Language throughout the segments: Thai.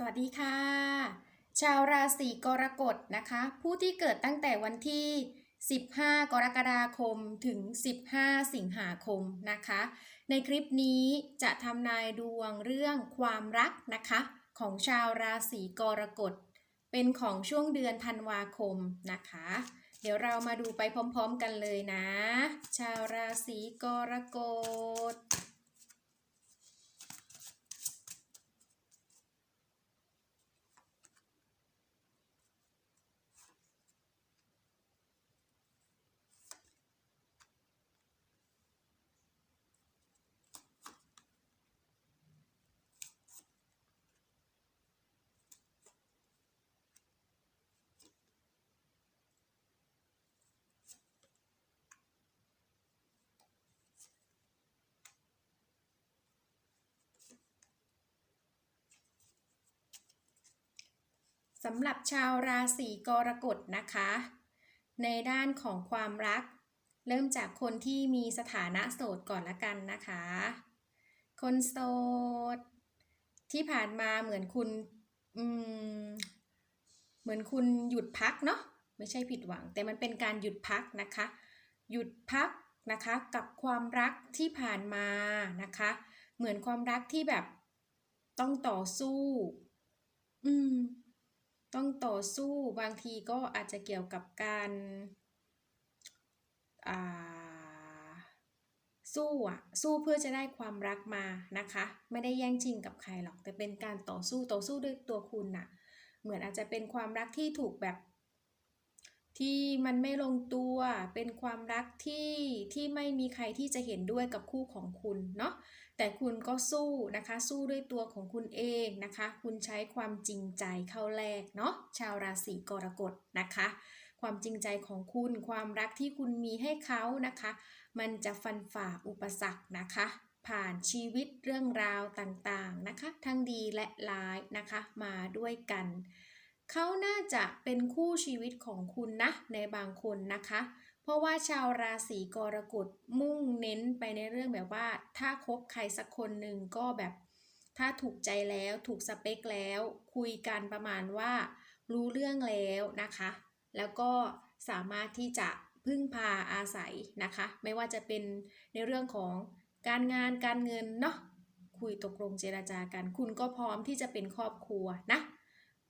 สวัสดีค่ะ ชาวราศีกรกฎนะคะ ผู้ที่เกิดตั้งแต่วันที่ 15 กรกฎาคมถึง 15 สิงหาคมนะคะ ในคลิปนี้จะทำนายดวงเรื่องความรักนะคะ ของชาวราศีกรกฎ เป็นของช่วงเดือนธันวาคมนะคะ เดี๋ยวเรามาดูไปพร้อมๆกันเลยนะ ชาวราศีกรกฎ สำหรับชาวราศีกรกฎนะคะ ในด้านของความรัก เริ่มจากคนที่มีสถานะโสดก่อนละกันนะคะ คนโสด ที่ผ่านมาเหมือนคุณอืมเหมือนคุณหยุดพักเนาะไม่ใช่ผิดหวัง แต่มันเป็นการหยุดพักนะคะ หยุดพักนะคะกับความรักที่ผ่านมานะคะ เหมือนความรักที่แบบต้องต่อสู้ อืม ต้องต่อสู้บางทีก็อาจจะเกี่ยวกับการอ่าสู้อะสู้เพื่อจะได้ความรักมานะคะ ไม่ได้แย่งชิงกับใครหรอก แต่เป็นการต่อสู้ต่อสู้ด้วยตัวคุณน่ะ เหมือนอาจจะเป็นความรักที่ถูกแบบ ที่มันไม่ลงตัว เป็นความรักที่ที่ไม่มีใครที่จะเห็นด้วยกับคู่ของคุณเนาะ แต่คุณก็สู้นะคะ สู้ด้วยตัวของคุณเองนะคะ คุณใช้ความจริงใจเข้าแลกเนาะชาวราศีกรกฎนะคะ ความจริงใจของคุณความรักที่คุณมีให้เขานะคะ มันจะฟันฝ่าอุปสรรคนะคะ ผ่านชีวิตเรื่องราวต่างๆนะคะ ทั้งดีและร้ายนะคะ มาด้วยกัน เขาน่าจะเป็นคู่ชีวิตของคุณนะในบางคนนะคะ ราะว่าชาวราศีกรกฎมุ่งเน้นไปในเรื่องแบบว่า ถ้าคบใครสักคนหนึ่งก็แบบ ถ้าถูกใจแล้วถูกสเปคแล้ว คุยกันประมาณว่า รู้เรื่องแล้วนะคะ แล้วก็สามารถที่จะพึ่งพาอาศัยนะคะ ไม่ว่าจะเป็นในเรื่องของการงานการเงินเนาะคุยตกลงเจราจากัน คุณก็พร้อมที่จะเป็นครอบครัวนะ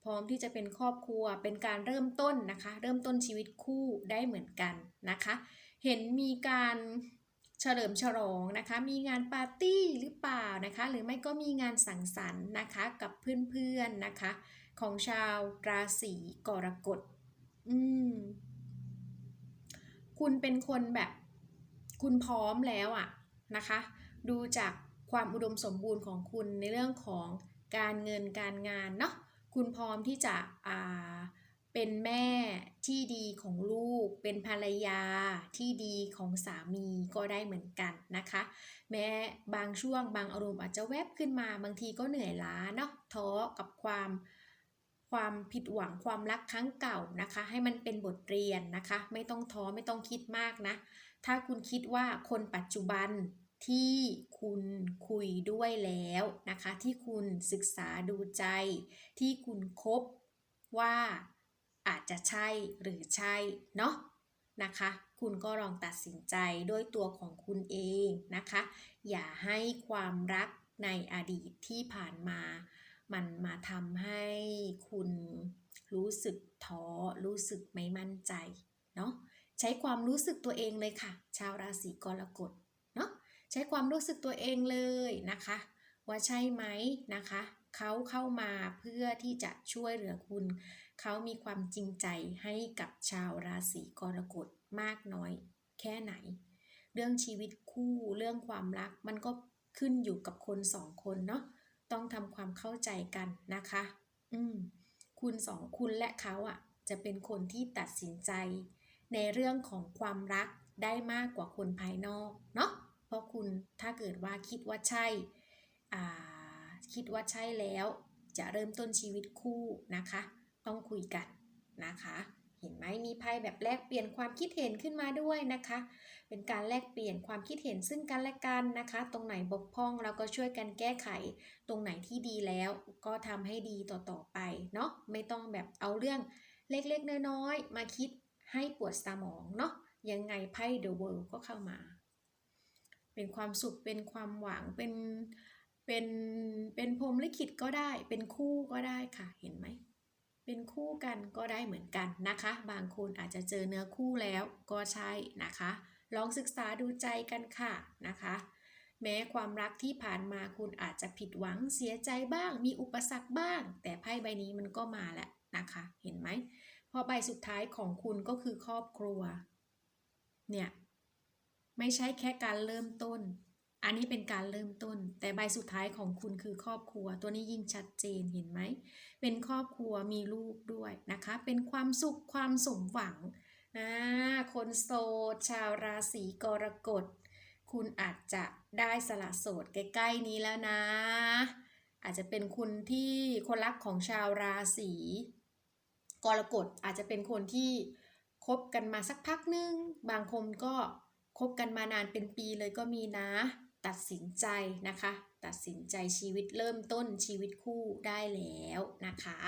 พร้อมที่จะเป็นครอบครัวเป็นการเริ่มต้นนะคะ เริ่มต้นชีวิตคู่ได้เหมือนกันนะคะ เห็นมีการเฉลิมฉลองนะคะ มีงานปาร์ตี้หรือเปล่านะคะ หรือไม่ก็มีงานสังสรรค์นะคะกับเพื่อนๆนะคะ ของชาวราศีกรกฎอืมคุณเป็นคนแบบคุณพร้อมแล้วอะนะคะ ดูจากความอุดมสมบูรณ์ของคุณในเรื่องของการเงินการงานเนาะ คุณพร้อมที่จะอ่าเป็นแม่ที่ดีของลูก เป็นภรรยาที่ดีของสามีก็ได้เหมือนกันนะคะ แม้บางช่วงบางอารมณ์อาจจะแวบขึ้นมาบางทีก็เหนื่อยล้าเนาะท้อกับความความผิดหวังความรักครั้งเก่านะคะ ให้มันเป็นบทเรียนนะคะ ไม่ต้องท้อไม่ต้องคิดมากนะ ถ้าคุณคิดว่าคนปัจจุบัน ที่คุณคุยด้วยแล้วนะคะ ที่คุณศึกษาดูใจ ที่คุณคบว่าอาจจะใช่หรือใช่เนาะนะคะ คุณก็ลองตัดสินใจด้วยตัวของคุณเองนะคะ อย่าให้ความรักในอดีตที่ผ่านมา มันมาทำให้คุณรู้สึกท้อรู้สึกไม่มั่นใจเนาะใช้ความรู้สึกตัวเองเลยค่ะ ชาวราศีกรกฎ ใช้ความรู้สึกตัวเองเลยนะคะ ว่าใช่ไหมนะคะเขาเข้ามาเพื่อที่จะช่วยเหลือคุณ เขามีความจริงใจให้กับชาวราศีกรกฎมากน้อยแค่ไหน เรื่องชีวิตคู่เรื่องความรักมันก็ขึ้นอยู่กับคนสองคนเนาะต้องทำความเข้าใจกันนะคะ อืม คุณสองคุณและเขาอะ จะเป็นคนที่ตัดสินใจ ในเรื่องของความรักได้มากกว่าคนภายนอกเนาะ เพราะคุณถ้าเกิดว่าคิดว่าใช่อ่าคิดว่าใช่แล้ว จะเริ่มต้นชีวิตคู่นะคะ ต้องคุยกันนะคะ เห็นไหมมีไพ่แบบแลกเปลี่ยนความคิดเห็นขึ้นมาด้วยนะคะ เป็นการแลกเปลี่ยนความคิดเห็นซึ่งกันและกันนะคะ ตรงไหนบกพร่องเราก็ช่วยกันแก้ไข ตรงไหนที่ดีแล้วก็ทำให้ดีต่อๆไปเนาะ ไม่ต้องแบบเอาเรื่องเล็กๆน้อยๆมาคิดให้ปวดสมองเนาะ ยังไงไพ่ The World ก็เข้ามา เป็นความสุขเป็นความหวังเป็นเป็นเป็นพรมลิขิตก็ได้ เป็นคู่ก็ได้ค่ะเห็นไหมเป็นคู่กันก็ได้เหมือนกันนะคะ บางคนอาจจะเจอเนื้อคู่แล้วก็ใช่นะคะ ลองศึกษาดูใจกันค่ะนะคะ แม้ความรักที่ผ่านมาคุณอาจจะผิดหวังเสียใจบ้าง มีอุปสรรคบ้าง แต่ไพ่ใบนี้มันก็มาแล้วนะคะ เห็นไหมพอใบสุดท้ายของคุณก็คือครอบครัว เนี่ย ไม่ใช่แค่การเริ่มต้น อันนี้เป็นการเริ่มต้น แต่ใบสุดท้ายของคุณคือครอบครัว ตัวนี้ยิ่งชัดเจนเห็นไหม เป็นครอบครัวมีลูกด้วยนะคะ เป็นความสุขความสมหวังนะคนโสดชาวราศีกรกฎ คุณอาจจะได้สละโสดใกล้ๆนี้แล้วนะ อาจจะเป็นคุณที่คนรักของชาวราศีกรกฎอาจจะเป็นคนที่คบกันมาสักพักนึง บางคนก็ คบกันมานานเป็นปีเลยก็มีนะ ตัดสินใจนะคะ ตัดสินใจชีวิตเริ่มต้นชีวิตคู่ได้แล้วนะคะ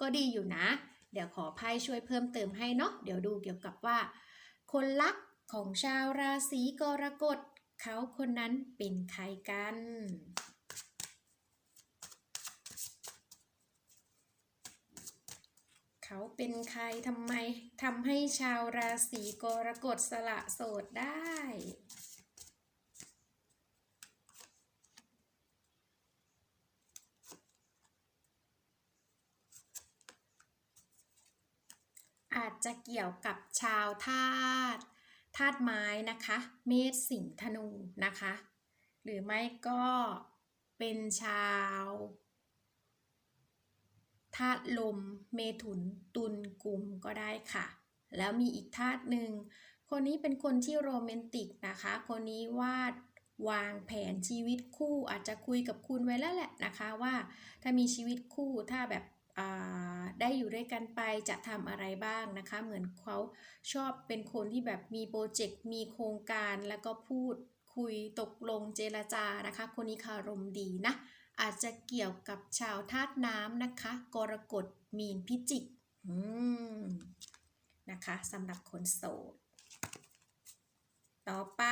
ก็ดีอยู่นะ เดี๋ยวขอไพ่ช่วยเพิ่มเติมให้เนาะเดี๋ยวดูเกี่ยวกับว่า คนรักของชาวราศีกรกฎเขาคนนั้นเป็นใครกัน เขาเป็นใครทำไมทำให้ชาวราศีกรกฎสละโสดได้ อาจจะเกี่ยวกับชาวธาตุธาตุไม้นะคะ เมษสิงห์ธนูนะคะ หรือไม่ก็เป็นชาว ธาตุลม เมถุน ตุลกุมก็ได้ค่ะ แล้วมีอีกธาตุหนึ่ง คนนี้เป็นคนที่โรแมนติกนะคะ คนนี้วาดวางแผนชีวิตคู่อาจจะคุยกับคุณไว้แล้วแหละนะคะว่าถ้ามีชีวิตคู่ถ้าแบบอ่าได้อยู่ด้วยกันไปจะทำอะไรบ้างนะคะ เหมือนเขาชอบเป็นคนที่แบบมีโปรเจกต์มีโครงการแล้วก็พูดคุยตกลงเจรจานะคะ คนนี้คารมดีนะ อาจจะเกี่ยวกับชาวธาตุน้ำนะคะ กรกฎมีนพิจิกนะคะสำหรับคนโสด ต่อไป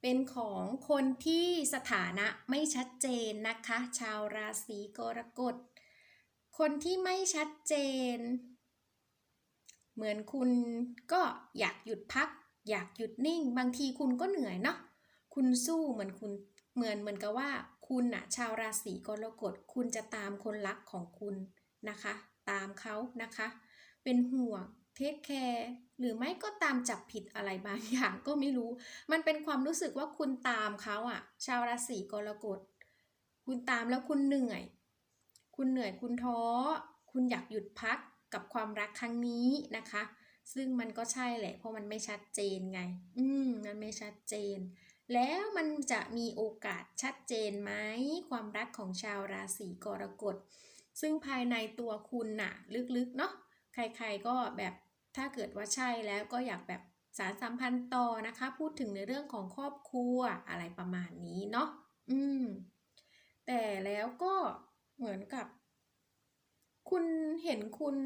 เป็นของคนที่สถานะไม่ชัดเจนนะคะ ชาวราศีกรกฎ คนที่ไม่ชัดเจน เหมือนคุณก็อยากหยุดพัก อยากหยุดนิ่ง บางทีคุณก็เหนื่อยเนาะคุณสู้เหมือนคุณเหมือนเหมือนกับว่า คุณอะชาวราศีกรกฎคุณจะตามคนรักของคุณนะคะ ตามเขานะคะ เป็นห่วงเทคแคร์หรือไม่ก็ตามจับผิดอะไรบางอย่างก็ไม่รู้ มันเป็นความรู้สึกว่าคุณตามเขาอะชาวราศีกรกฎคุณตามแล้วคุณเหนื่อย คุณเหนื่อยคุณท้อ คุณอยากหยุดพักกับความรักครั้งนี้นะคะ ซึ่งมันก็ใช่แหละ เพราะมันไม่ชัดเจนไง อืมมันไม่ชัดเจน แล้วมันจะมีโอกาสชัดเจนไหมความรักของชาวราศีกรกฎ ซึ่งภายในตัวคุณน่ะ ลึกๆเนาะใครๆก็แบบถ้าเกิดว่าใช่แล้วก็อยากแบบสารสัมพันธ์ต่อนะคะ พูดถึงในเรื่องของครอบครัวอะไรประมาณนี้เนาะอืม แต่แล้วก็เหมือนกับ คุณเห็นคุณ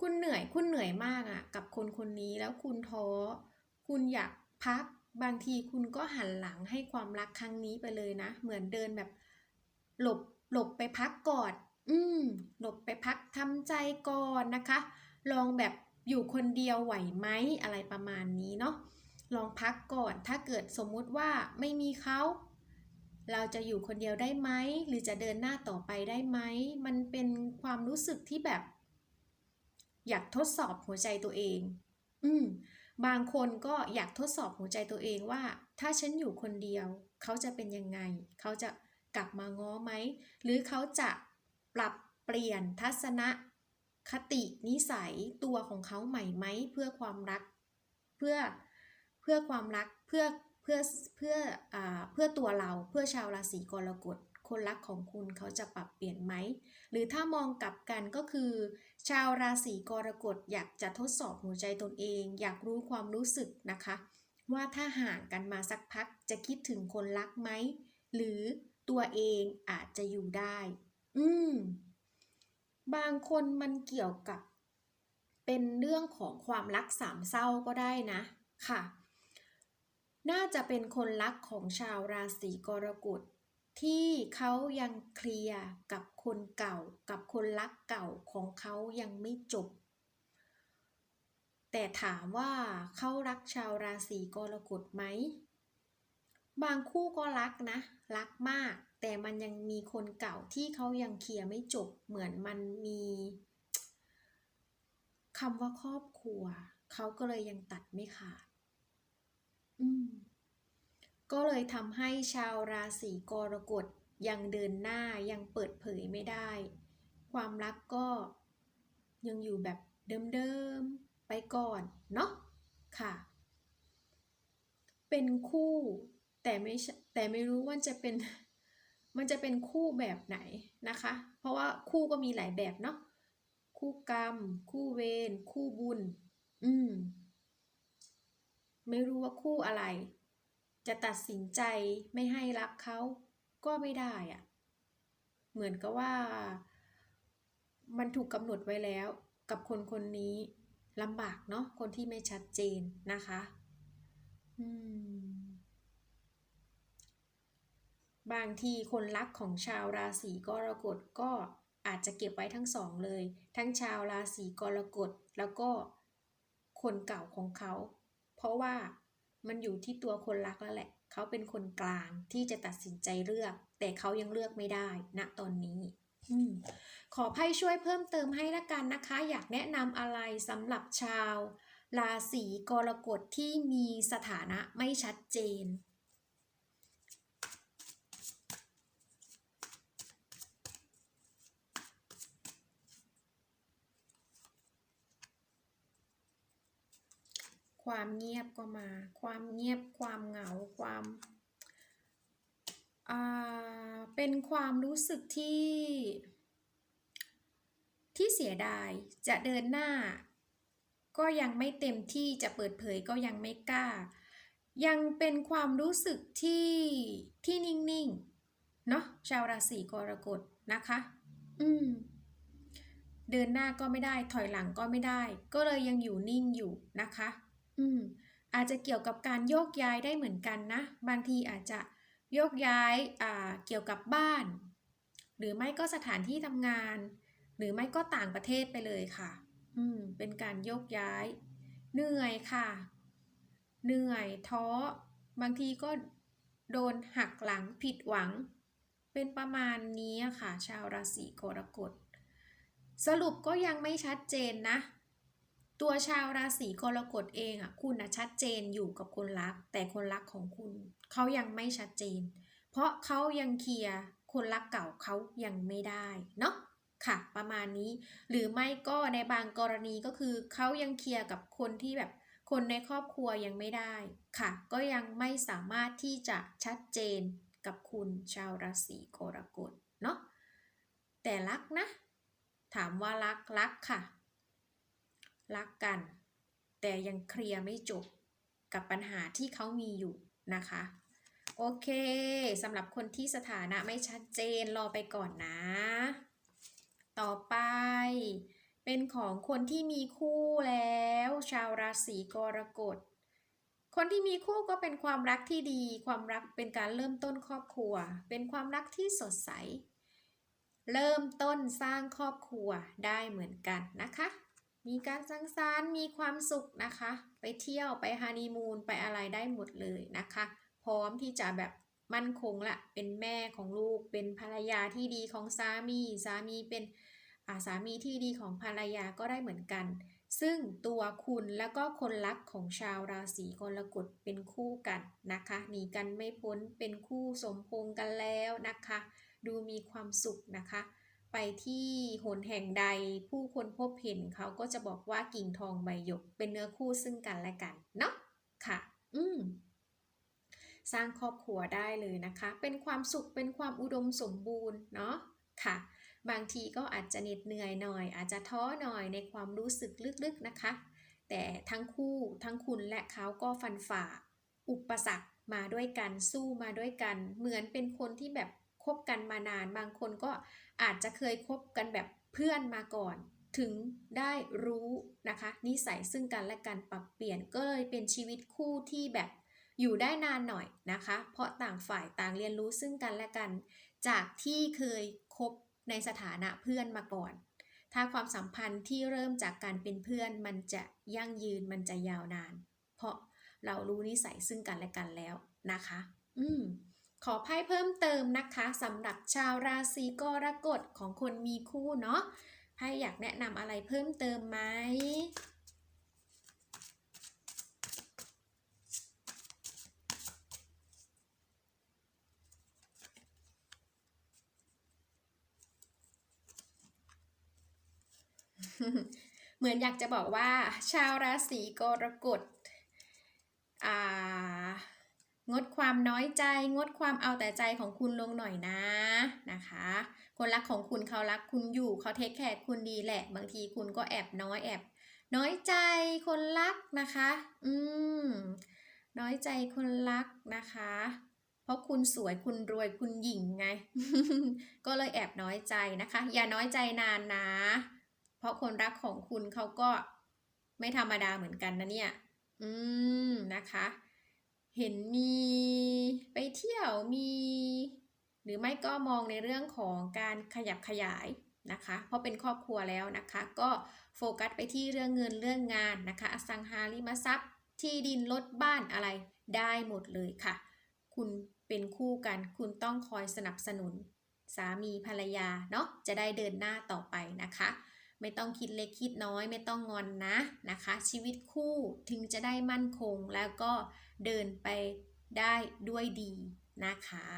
คุณเหนื่อยคุณเหนื่อยมากอะกับคนคนนี้แล้วคุณท้อ คุณอยากพัก บางทีคุณก็หันหลังให้ความรักครั้งนี้ไปเลยนะ เหมือนเดินแบบ หลบหลบไปพักก่อน อืม หลบไปพักทำใจก่อนนะคะ ลองแบบอยู่คนเดียวไหวไหมอะไรประมาณนี้เนาะ ลองพักก่อน ถ้าเกิดสมมุติว่าไม่มีเขาเราจะอยู่คนเดียวได้ไหม หรือจะเดินหน้าต่อไปได้ไหม มันเป็นความรู้สึกที่แบบ อยากทดสอบหัวใจตัวเอง อืม บางคนก็อยากทดสอบหัวใจตัวเองว่า ถ้าฉันอยู่คนเดียว เขาจะเป็นยังไง เขาจะกลับมาง้อไหม หรือเขาจะปรับเปลี่ยนทัศนคตินิสัยตัวของเขาใหม่ไหมเพื่อความรัก เพื่อเพื่อความรักเพื่อเพื่อเพื่ออ่าเพื่อตัวเราเพื่อชาวราศีกรกฎ คนรักของคุณเขาจะปรับเปลี่ยนไหม หรือถ้ามองกลับกันก็คือ ชาวราศีกรกฎอยากจะทดสอบหัวใจตนเอง อยากรู้ความรู้สึกนะคะ ว่าถ้าห่างกันมาสักพักจะคิดถึงคนรักไหม หรือตัวเองอาจจะอยู่ได้ อืม บางคนมันเกี่ยวกับ เป็นเรื่องของความรักสามเศร้าก็ได้นะ ค่ะ น่าจะเป็นคนรักของชาวราศีกรกฎ ที่เขายังเคลียร์กับคนเก่ากับคนรักเก่าของเขายังไม่จบ แต่ถามว่าเขารักชาวราศีกรกฎไหม บางคู่ก็รักนะ รักมาก แต่มันยังมีคนเก่าที่เขายังเคลียร์ไม่จบ เหมือนมันมีคำว่าครอบครัว เขาก็เลยยังตัดไม่ขาด อืม ก็เลยทำให้ชาวราศีกรกฎยังเดินหน้ายังเปิดเผยไม่ได้ ความรักก็ยังอยู่แบบเดิมๆไปก่อนเนาะค่ะ เป็นคู่แต่ไม่แต่ไม่รู้ว่าจะเป็นมันจะเป็นคู่แบบไหนนะคะ เพราะว่าคู่ก็มีหลายแบบเนาะคู่กรรม คู่เวรคู่บุญ อืม ไม่รู้ว่าคู่อะไร จะตัดสินใจไม่ให้รักเขาก็ไม่ได้อะเหมือนกับว่า มันถูกกำหนดไว้แล้ว กับคนคนนี้ลำบากเนาะคนที่ไม่ชัดเจนนะคะอืมบางทีคนรักของชาวราศีกรกฎก็อาจจะเก็บไว้ทั้งสองเลย ทั้งชาวราศีกรกฎแล้วก็คนเก่าของเขา เพราะว่า มันอยู่ที่ตัวคนรักแล้วแหละ เขาเป็นคนกลางที่จะตัดสินใจเลือก แต่เขายังเลือกไม่ได้ณตอนนี้อขอไพ่ช่วยเพิ่มเติมให้ละกันนะคะ อยากแนะนำอะไรสำหรับชาว ราศีกรกฎที่มีสถานะไม่ชัดเจน ความเงียบก็มา ความเงียบความเหงาความอ่าเป็นความรู้สึกที่ ที่เสียดายจะเดินหน้า ก็ยังไม่เต็มที่จะเปิดเผยก็ยังไม่กล้า ยังเป็นความรู้สึกที่ที่นิ่งๆเนาะชาวราศีกรกฎนะคะ อืมเดินหน้าก็ไม่ได้ถอยหลังก็ไม่ได้ ก็เลยยังอยู่นิ่งอยู่นะคะ อืมอาจจะเกี่ยวกับการโยกย้ายได้เหมือนกันนะ บางทีอาจจะโยกย้ายอ่าเกี่ยวกับบ้าน หรือไม่ก็สถานที่ทำงาน หรือไม่ก็ต่างประเทศไปเลยค่ะ อืมเป็นการโยกย้าย เหนื่อยค่ะ เหนื่อยท้อ บางทีก็โดนหักหลังผิดหวัง เป็นประมาณนี้ค่ะ ชาวราศีกรกฎ สรุปก็ยังไม่ชัดเจนนะ ตัวชาวราศีกรกฎเองอะคุณนะชัดเจนอยู่กับคนรัก แต่คนรักของคุณเขายังไม่ชัดเจน เพราะเขายังเคลียร์คนรักเก่าเขายังไม่ได้เนาะค่ะ ประมาณนี้ หรือไม่ก็ในบางกรณีก็คือเขายังเคลียร์กับคนที่แบบคนในครอบครัวยังไม่ได้ค่ะ ก็ยังไม่สามารถที่จะชัดเจนกับคุณชาวราศีกรกฎเนาะแต่รักนะ ถามว่ารักรักค่ะ รักกัน แต่ยังเคลียร์ไม่จบกับปัญหาที่เขามีอยู่นะคะ โอเคสำหรับคนที่สถานะไม่ชัดเจนรอไปก่อนนะ ต่อไปเป็นของคนที่มีคู่แล้ว ชาวราศีกรกฎ คนที่มีคู่ก็เป็นความรักที่ดี ความรักเป็นการเริ่มต้นครอบครัว เป็นความรักที่สดใส เริ่มต้นสร้างครอบครัวได้เหมือนกันนะคะ มีการสังสรรค์มีความสุขนะคะ ไปเที่ยวไปฮันนีมูนไปอะไรได้หมดเลยนะคะ พร้อมที่จะแบบมั่นคงละเป็นแม่ของลูก เป็นภรรยาที่ดีของสามีสามีเป็นาสามีที่ดีของภรรยาก็ได้เหมือนกัน ซึ่งตัวคุณแล้วก็คนรักของชาวราศีกรกฎเป็นคู่กันนะคะหนีกันไม่พ้นเป็นคู่สมพงกันแล้วนะคะ ดูมีความสุขนะคะ ไปที่หนแห่งใดผู้คนพบเห็นเขาก็จะบอกว่ากิ่งทองใบหยก เป็นเนื้อคู่ซึ่งกันและกันเนาะค่ะ อืมสร้างครอบครัวได้เลยนะคะ เป็นความสุขเป็นความอุดมสมบูรณ์เนาะค่ะ บางทีก็อาจจะเหน็ดเหนื่อยหน่อย อาจจะท้อหน่อยในความรู้สึกลึกๆนะคะ แต่ทั้งคู่ทั้งคุณและเขาก็ฟันฝ่า อุปสรรคมาด้วยกันสู้มาด้วยกัน เหมือนเป็นคนที่แบบ คบกันมานาน บางคนก็อาจจะเคยคบกันแบบเพื่อนมาก่อน ถึงได้รู้นะคะนิสัยซึ่งกันและกันปรับเปลี่ยนก็เลยเป็นชีวิตคู่ที่แบบอยู่ได้นานหน่อยนะคะ เพราะต่างฝ่ายต่างเรียนรู้ซึ่งกันและกัน จากที่เคยคบในสถานะเพื่อนมาก่อน ถ้าความสัมพันธ์ที่เริ่มจากการเป็นเพื่อนมันจะยั่งยืนมันจะยาวนาน เพราะเรารู้นิสัยซึ่งกันและกันแล้วนะคะ อืม ขอไพ่เพิ่มเติมนะคะสำหรับชาวราศีกรกฎของคนมีคู่เนาะไพ่อยากแนะนำอะไรเพิ่มเติมไหมเหมือนอยากจะบอกว่า ชาวราศีกรกฎอ่า งดความน้อยใจ งดความเอาแต่ใจของคุณลงหน่อยนะนะคะ คนรักของคุณเขารักคุณอยู่เขาเทคแคร์คุณดีแหละ บางทีคุณก็แอบน้อยแอบ น้อยใจคนรักนะคะ อืมน้อยใจคนรักนะคะ เพราะคุณสวยคุณรวยคุณหญิงไง ก็เลยแอบน้อยใจนะคะ อย่าน้อยใจนานนะ เพราะคนรักของคุณเขาก็ไม่ธรรมดาเหมือนกันนะเนี่ย อืมนะคะ เห็นมีไปเที่ยวมี หรือไม่ก็มองในเรื่องของการขยับขยายนะคะ เพราะเป็นครอบครัวแล้วนะคะ ก็โฟกัสไปที่เรื่องเงินเรื่องงานนะคะ อสังหาริมทรัพย์ ที่ดินรถบ้านอะไรได้หมดเลยค่ะ คุณเป็นคู่กัน คุณต้องคอยสนับสนุน สามีภรรยาเนาะจะได้เดินหน้าต่อไปนะคะ ไม่ต้องคิดเล็กคิดน้อย ไม่ต้องงอนนะนะคะ ชีวิตคู่ถึงจะได้มั่นคงแล้วก็เดินไปได้ด้วยดีนะคะ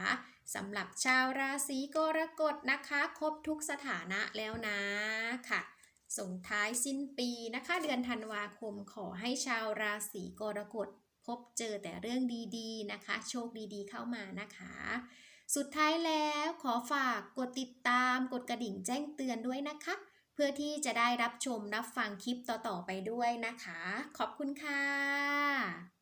สำหรับชาวราศีกรกฎนะคะ ครบทุกสถานะแล้วนะค่ะ ส่งท้ายสิ้นปีนะคะ เดือนธันวาคมขอให้ชาวราศีกรกฎพบเจอแต่เรื่องดีๆนะคะ โชคดีๆเข้ามานะคะ สุดท้ายแล้วขอฝากกดติดตามกดกระดิ่งแจ้งเตือนด้วยนะคะ เพื่อที่จะได้รับชมรับฟังคลิปต่อๆไปด้วยนะคะ ขอบคุณค่ะ